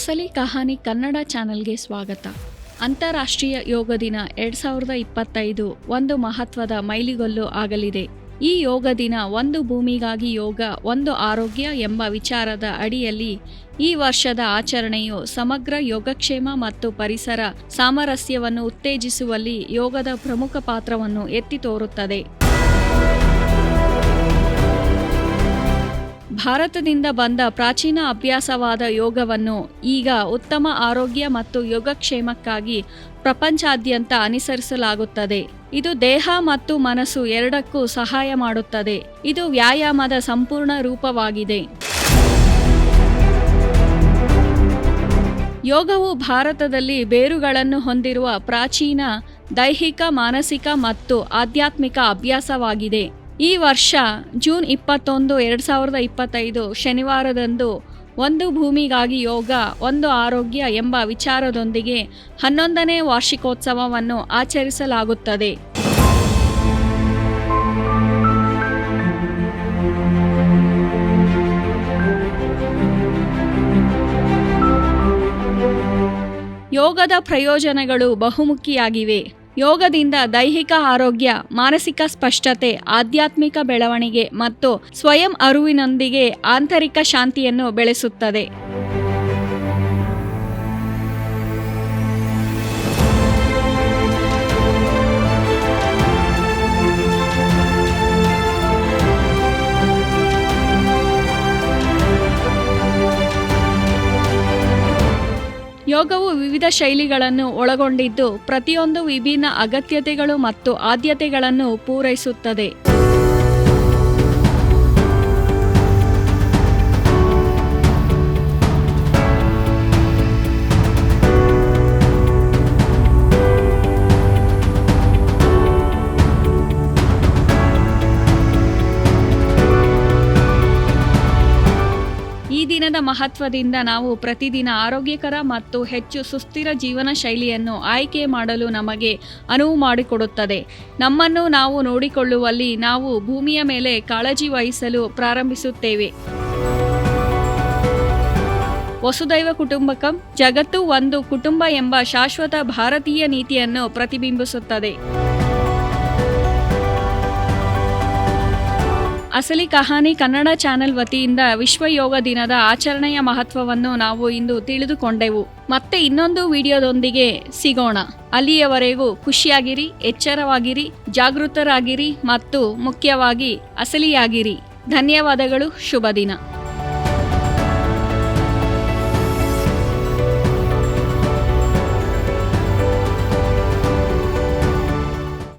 ಅಸಲಿ ಕಹಾನಿ ಕನ್ನಡ ಚಾನೆಲ್ಗೆ ಸ್ವಾಗತ. ಅಂತಾರಾಷ್ಟ್ರೀಯ ಯೋಗ ದಿನ ಎರಡ್ ಸಾವಿರದ ಇಪ್ಪತ್ತೈದು ಒಂದು ಮಹತ್ವದ ಮೈಲಿಗೊಲ್ಲು ಆಗಲಿದೆ. ಈ ಯೋಗ ದಿನ ಒಂದು ಭೂಮಿಗಾಗಿ ಯೋಗ, ಒಂದು ಆರೋಗ್ಯ ಎಂಬ ವಿಚಾರದ ಅಡಿಯಲ್ಲಿ ಈ ವರ್ಷದ ಆಚರಣೆಯು ಸಮಗ್ರ ಯೋಗಕ್ಷೇಮ ಮತ್ತು ಪರಿಸರ ಸಾಮರಸ್ಯವನ್ನು ಉತ್ತೇಜಿಸುವಲ್ಲಿ ಯೋಗದ ಪ್ರಮುಖ ಪಾತ್ರವನ್ನು ಎತ್ತಿ ತೋರುತ್ತದೆ. ಭಾರತದಿಂದ ಬಂದ ಪ್ರಾಚೀನ ಅಭ್ಯಾಸವಾದ ಯೋಗವನ್ನು ಈಗ ಉತ್ತಮ ಆರೋಗ್ಯ ಮತ್ತು ಯೋಗಕ್ಷೇಮಕ್ಕಾಗಿ ಪ್ರಪಂಚಾದ್ಯಂತ ಅನುಸರಿಸಲಾಗುತ್ತದೆ. ಇದು ದೇಹ ಮತ್ತು ಮನಸ್ಸು ಎರಡಕ್ಕೂ ಸಹಾಯ ಮಾಡುತ್ತದೆ. ಇದು ವ್ಯಾಯಾಮದ ಸಂಪೂರ್ಣ ರೂಪವಾಗಿದೆ. ಯೋಗವು ಭಾರತದಲ್ಲಿ ಬೇರುಗಳನ್ನು ಹೊಂದಿರುವ ಪ್ರಾಚೀನ ದೈಹಿಕ, ಮಾನಸಿಕ ಮತ್ತು ಆಧ್ಯಾತ್ಮಿಕ ಅಭ್ಯಾಸವಾಗಿದೆ. ಈ ವರ್ಷ ಜೂನ್ ಇಪ್ಪತ್ತೊಂದು, ಎರಡು ಸಾವಿರದ ಇಪ್ಪತ್ತೈದು ಶನಿವಾರದಂದು ಒಂದು ಭೂಮಿಗಾಗಿ ಯೋಗ, ಒಂದು ಆರೋಗ್ಯ ಎಂಬ ವಿಚಾರದೊಂದಿಗೆ ಹನ್ನೊಂದನೇ ವಾರ್ಷಿಕೋತ್ಸವವನ್ನು ಆಚರಿಸಲಾಗುತ್ತದೆ. ಯೋಗದ ಪ್ರಯೋಜನಗಳು ಬಹುಮುಖಿಯಾಗಿವೆ. ಯೋಗದಿಂದ ದೈಹಿಕ ಆರೋಗ್ಯ ಮಾನಸಿಕ ಸ್ಪಷ್ಟತೆ ಆಧ್ಯಾತ್ಮಿಕ ಬೆಳವಣಿಗೆ ಮತ್ತು ಸ್ವಯಂ ಅರಿವಿನೊಂದಿಗೆ ಆಂತರಿಕ ಶಾಂತಿಯನ್ನು ಬೆಳೆಸುತ್ತದೆ. ಯೋಗವು ವಿವಿಧ ಶೈಲಿಗಳನ್ನು ಒಳಗೊಂಡಿದ್ದು ಪ್ರತಿಯೊಂದು ವಿಭಿನ್ನ ಅಗತ್ಯತೆಗಳು ಮತ್ತು ಆದ್ಯತೆಗಳನ್ನು ಪೂರೈಸುತ್ತದೆ. ದಿನದ ಮಹತ್ವದಿಂದ ನಾವು ಪ್ರತಿದಿನ ಆರೋಗ್ಯಕರ ಮತ್ತು ಹೆಚ್ಚು ಸುಸ್ಥಿರ ಜೀವನ ಶೈಲಿಯನ್ನು ಆಯ್ಕೆ ಮಾಡಲು ನಮಗೆ ಅನುವು ಮಾಡಿಕೊಡುತ್ತದೆ. ನಮ್ಮನ್ನು ನಾವು ನೋಡಿಕೊಳ್ಳುವಲ್ಲಿ ನಾವು ಭೂಮಿಯ ಮೇಲೆ ಕಾಳಜಿ ವಹಿಸಲು ಪ್ರಾರಂಭಿಸುತ್ತೇವೆ. ವಸುದೈವ ಕುಟುಂಬಕಂ ಜಗತ್ತು ಒಂದು ಕುಟುಂಬ ಎಂಬ ಶಾಶ್ವತ ಭಾರತೀಯ ನೀತಿಯನ್ನು ಪ್ರತಿಬಿಂಬಿಸುತ್ತದೆ. ಅಸಲಿ ಕಹಾನಿ ಕನ್ನಡ ಚಾನೆಲ್ ವತಿಯಿಂದ ವಿಶ್ವ ಯೋಗ ದಿನದ ಆಚರಣೆಯ ಮಹತ್ವವನ್ನು ನಾವು ಇಂದು ತಿಳಿದುಕೊಂಡೆವು. ಮತ್ತೆ ಇನ್ನೊಂದು ವಿಡಿಯೋದೊಂದಿಗೆ ಸಿಗೋಣ. ಅಲ್ಲಿಯವರೆಗೂ ಖುಷಿಯಾಗಿರಿ, ಎಚ್ಚರವಾಗಿರಿ, ಜಾಗೃತರಾಗಿರಿ ಮತ್ತು ಮುಖ್ಯವಾಗಿ ಅಸಲಿಯಾಗಿರಿ. ಧನ್ಯವಾದಗಳು ಶುಭ ದಿನ